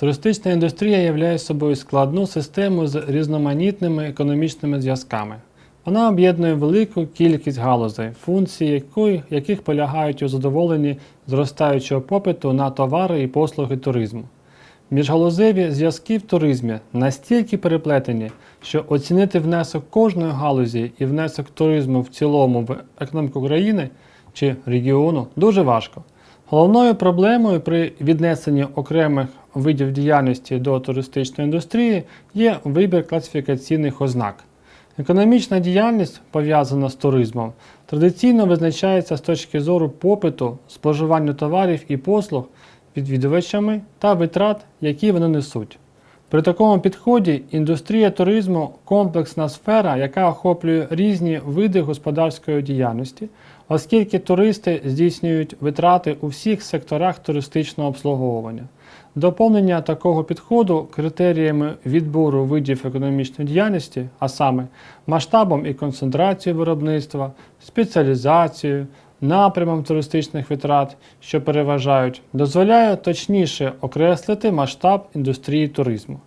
Туристична індустрія являє собою складну систему з різноманітними економічними зв'язками. Вона об'єднує велику кількість галузей, функції якої, яких полягають у задоволенні зростаючого попиту на товари і послуги туризму. Міжгалузеві зв'язки в туризмі настільки переплетені, що оцінити внесок кожної галузі і внесок туризму в цілому в економіку країни чи регіону дуже важко. Головною проблемою при віднесенні окремих видів діяльності до туристичної індустрії є вибір класифікаційних ознак. Економічна діяльність, пов'язана з туризмом, традиційно визначається з точки зору попиту, споживання товарів і послуг відвідувачами та витрат, які вони несуть. При такому підході індустрія туризму комплексна сфера, яка охоплює різні види господарської діяльності, оскільки туристи здійснюють витрати у всіх секторах туристичного обслуговування. Доповнення такого підходу критеріями відбору видів економічної діяльності, а саме масштабом і концентрацією виробництва, спеціалізацією, напрямом туристичних витрат, що переважають, дозволяє точніше окреслити масштаб індустрії туризму.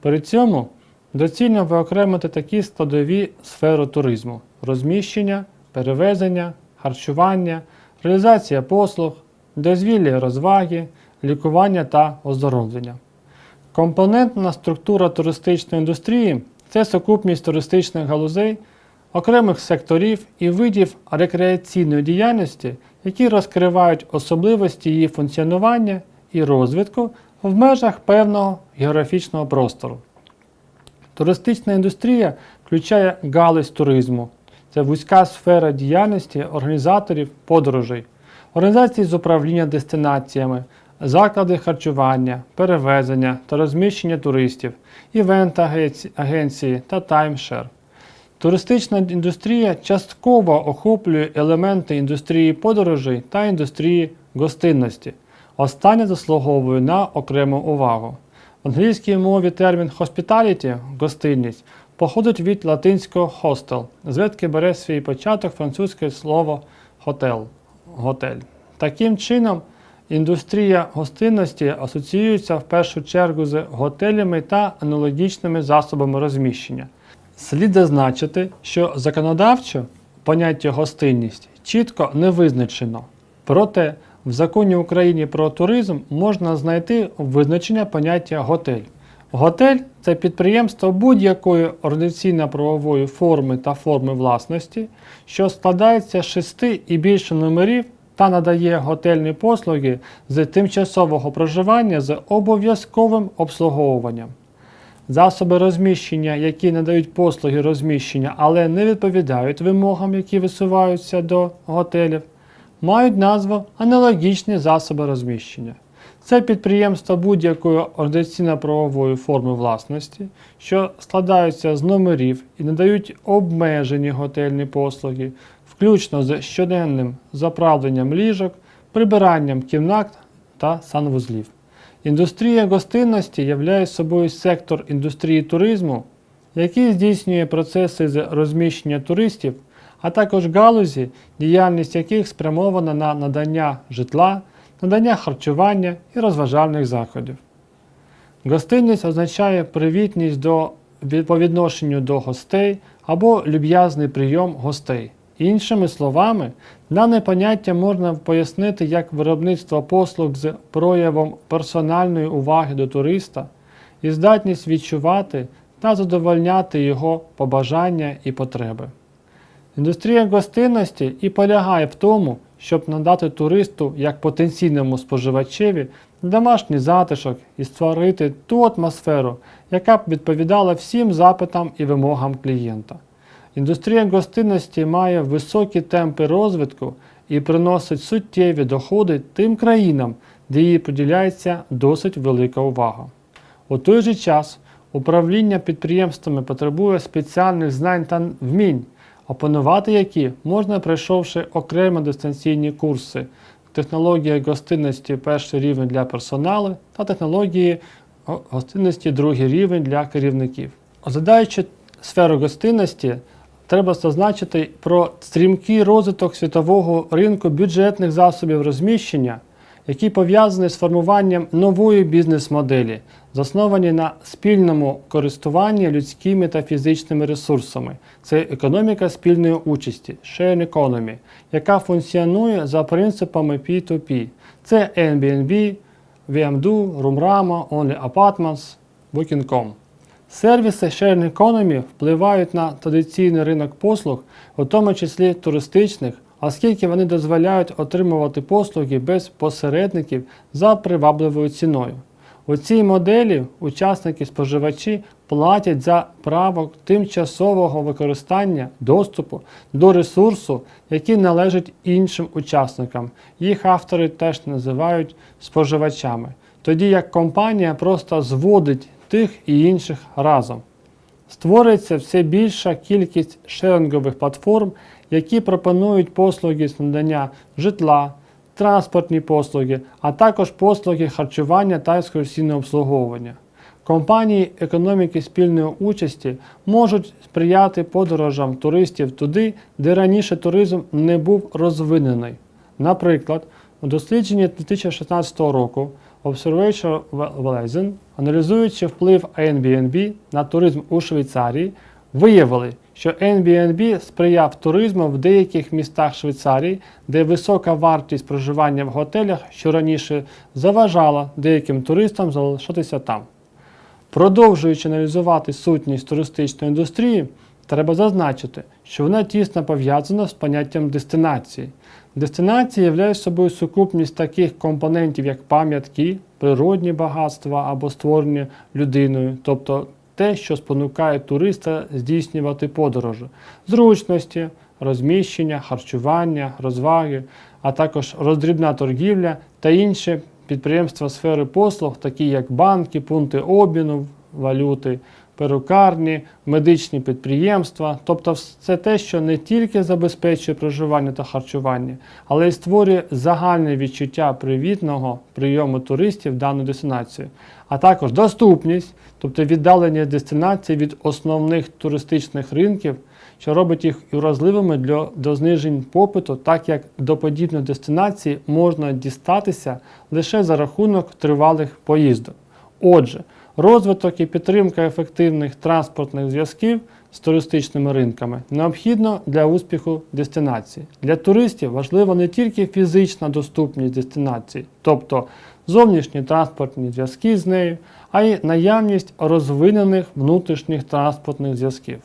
При цьому доцільно виокремити такі складові сфери туризму: розміщення, перевезення, харчування, реалізація послуг, дозвілля розваги, лікування та оздоровлення. Компонентна структура туристичної індустрії це сукупність туристичних галузей, окремих секторів і видів рекреаційної діяльності, які розкривають особливості її функціонування і розвитку в межах певного географічного простору. Туристична індустрія включає галузь туризму. Це вузька сфера діяльності організаторів подорожей, організацій з управління дестинаціями, заклади харчування, перевезення та розміщення туристів, івент-агенції та таймшер. Туристична індустрія частково охоплює елементи індустрії подорожей та індустрії гостинності. Остання заслуговує на окрему увагу. В англійській мові термін hospitality – гостинність походить від латинського hostel, звідки бере свій початок французьке слово готель. Таким чином, індустрія гостинності асоціюється в першу чергу з готелями та аналогічними засобами розміщення. Слід зазначити, що законодавчо поняття гостинність чітко не визначено. Проте в законі України про туризм можна знайти визначення поняття готель. Готель це підприємство будь-якої організаційно-правової форми та форми власності, що складається з шести і більше номерів та надає готельні послуги з тимчасового проживання з обов'язковим обслуговуванням. Засоби розміщення, які надають послуги розміщення, але не відповідають вимогам, які висуваються до готелів, мають назву аналогічні засоби розміщення. Це підприємства будь-якої організаційно-правової форми власності, що складаються з номерів і надають обмежені готельні послуги, включно з щоденним заправленням ліжок, прибиранням кімнат та санвузлів. Індустрія гостинності являє собою сектор індустрії туризму, який здійснює процеси з розміщення туристів, а також галузі, діяльність яких спрямована на надання житла, надання харчування і розважальних заходів. Гостинність означає привітність до, по відношенню до гостей або люб'язний прийом гостей. Іншими словами, дане поняття можна пояснити як виробництво послуг з проявом персональної уваги до туриста і здатність відчувати та задовольняти його побажання і потреби. Індустрія гостинності і полягає в тому, щоб надати туристу як потенційному споживачеві домашній затишок і створити ту атмосферу, яка б відповідала всім запитам і вимогам клієнта. Індустрія гостинності має високі темпи розвитку і приносить суттєві доходи тим країнам де їй поділяється досить велика увага. У той же час управління підприємствами потребує спеціальних знань та вмінь, опанувати які можна пройшовши окремо дистанційні курси, технологія гостинності перший рівень для персоналу та технології гостинності другий рівень для керівників. Розглядаючи сферу гостинності, треба зазначити про стрімкий розвиток світового ринку бюджетних засобів розміщення, який пов'язаний з формуванням нової бізнес-моделі, засновані на спільному користуванні людськими та фізичними ресурсами. Це економіка спільної участі, sharing economy, яка функціонує за принципами P2P. Це Airbnb, VMDO, Roomrama, Only Apartments, Booking.com. Сервіси Sharing Economy впливають на традиційний ринок послуг, у тому числі туристичних, оскільки вони дозволяють отримувати послуги без посередників за привабливою ціною. У цій моделі учасники-споживачі платять за право тимчасового використання доступу до ресурсу, який належить іншим учасникам. Їх автори теж називають споживачами, тоді як компанія просто зводить тих і інших разом. Створюється все більша кількість шерингових платформ, які пропонують послуги з надання житла, транспортні послуги, а також послуги харчування та екскурсійного обслуговування. Компанії економіки спільної участі можуть сприяти подорожам туристів туди, де раніше туризм не був розвинений. Наприклад, у дослідженні 2016 року Observation Wellesen, аналізуючи вплив Airbnb на туризм у Швейцарії, виявили, що Airbnb сприяв туризму в деяких містах Швейцарії, де висока вартість проживання в готелях, що раніше заважала деяким туристам залишатися там. Продовжуючи аналізувати сутність туристичної індустрії, треба зазначити, що вона тісно пов'язана з поняттям дестинації. Дестинація являє собою сукупність таких компонентів, як пам'ятки, природні багатства або створені людиною, тобто те, що спонукає туриста здійснювати подорожі, зручності, розміщення, харчування, розваги, а також роздрібна торгівля та інші підприємства сфери послуг, такі як банки, пункти обміну валюти, перукарні, медичні підприємства, тобто все те, що не тільки забезпечує проживання та харчування, але й створює загальне відчуття привітного прийому туристів в дану дестинацію, а також доступність, тобто віддалення дестинацій від основних туристичних ринків, що робить їх уразливими для, до знижень попиту, так як до подібних дестинацій можна дістатися лише за рахунок тривалих поїздок. Отже, розвиток і підтримка ефективних транспортних зв'язків з туристичними ринками необхідно для успіху дестинації. Для туристів важлива не тільки фізична доступність дестинації, тобто зовнішні транспортні зв'язки з нею, а й наявність розвинених внутрішніх транспортних зв'язків.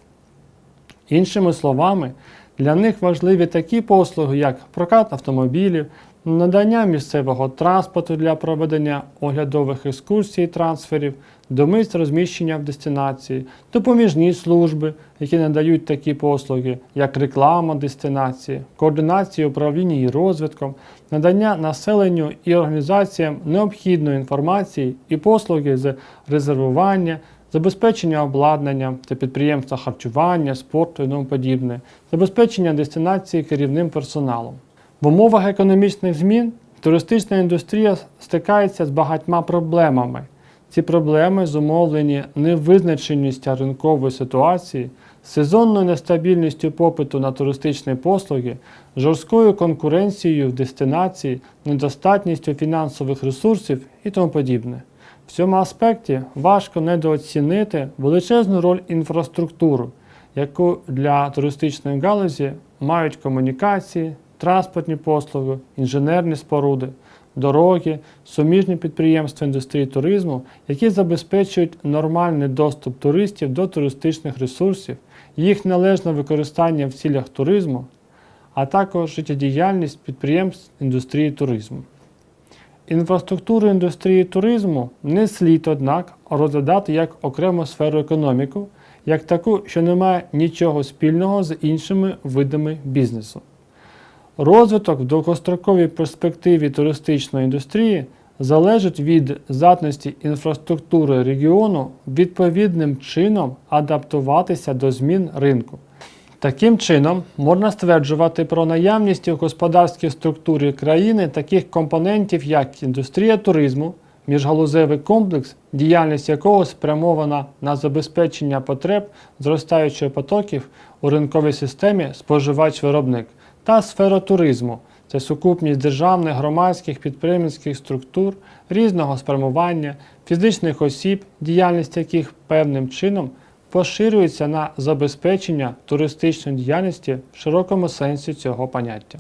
Іншими словами, для них важливі такі послуги, як прокат автомобілів, надання місцевого транспорту для проведення оглядових екскурсій трансферів, до місць розміщення в дестинації, допоміжні служби, які надають такі послуги, як реклама дестинації, координація управління і розвитком, надання населенню і організаціям необхідної інформації і послуги з резервування, забезпечення обладнання та підприємства харчування, спорту і тому подібне, забезпечення дестинації керівним персоналом. В умовах економічних змін туристична індустрія стикається з багатьма проблемами. Ці проблеми зумовлені невизначеністю ринкової ситуації, сезонною нестабільністю попиту на туристичні послуги, жорсткою конкуренцією в дестинації, недостатністю фінансових ресурсів і тому подібне. В цьому аспекті важко недооцінити величезну роль інфраструктури, яку для туристичної галузі мають комунікації, транспортні послуги, інженерні споруди, дороги, суміжні підприємства індустрії туризму, які забезпечують нормальний доступ туристів до туристичних ресурсів, їх належне використання в цілях туризму, а також життєдіяльність підприємств індустрії туризму. Інфраструктуру індустрії туризму не слід, однак, розглядати як окрему сферу економіку, як таку, що не має нічого спільного з іншими видами бізнесу. Розвиток в довгостроковій перспективі туристичної індустрії залежить від здатності інфраструктури регіону відповідним чином адаптуватися до змін ринку. Таким чином, можна стверджувати про наявність у господарській структурі країни таких компонентів, як індустрія туризму, міжгалузевий комплекс, діяльність якого спрямована на забезпечення потреб зростаючих потоків у ринковій системі споживач-виробник, та сфера туризму це сукупність державних, громадських, підприємницьких структур різного спрямування, фізичних осіб, діяльність яких певним чином поширюється на забезпечення туристичної діяльності в широкому сенсі цього поняття.